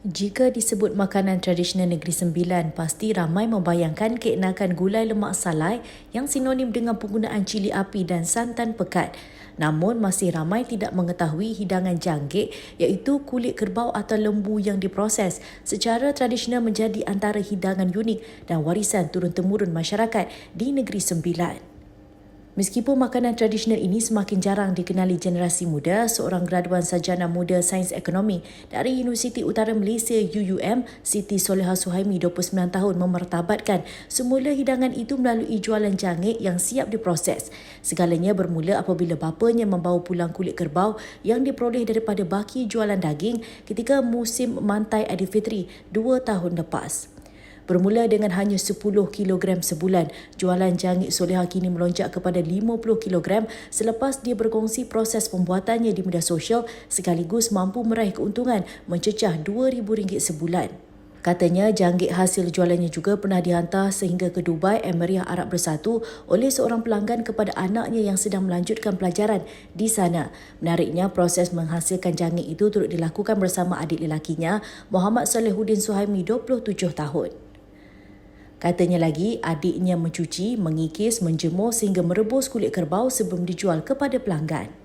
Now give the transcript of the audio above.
Jika disebut makanan tradisional Negeri Sembilan, pasti ramai membayangkan keenakan gulai lemak salai yang sinonim dengan penggunaan cili api dan santan pekat. Namun masih ramai tidak mengetahui hidangan janggik iaitu kulit kerbau atau lembu yang diproses secara tradisional menjadi antara hidangan unik dan warisan turun-temurun masyarakat di Negeri Sembilan. Meskipun makanan tradisional ini semakin jarang dikenali generasi muda, seorang graduan sarjana muda Sains Ekonomi dari Universiti Utara Malaysia UUM, Siti Soleha Suhaimi 29 tahun memertabatkan semula hidangan itu melalui jualan jangik yang siap diproses. Segalanya bermula apabila bapanya membawa pulang kulit kerbau yang diperoleh daripada baki jualan daging ketika musim mantai Aidilfitri dua tahun lepas. Bermula dengan hanya 10 kg sebulan, jualan jangik Soleha kini melonjak kepada 50 kg selepas dia berkongsi proses pembuatannya di media sosial sekaligus mampu meraih keuntungan mencecah RM2,000 sebulan. Katanya janggik hasil jualannya juga pernah dihantar sehingga ke Dubai, Emirat Arab Bersatu oleh seorang pelanggan kepada anaknya yang sedang melanjutkan pelajaran di sana. Menariknya, proses menghasilkan janggik itu turut dilakukan bersama adik lelakinya, Muhammad Salehuddin Suhaimi, 27 tahun. Katanya lagi, adiknya mencuci, mengikis, menjemur sehingga merebus kulit kerbau sebelum dijual kepada pelanggan.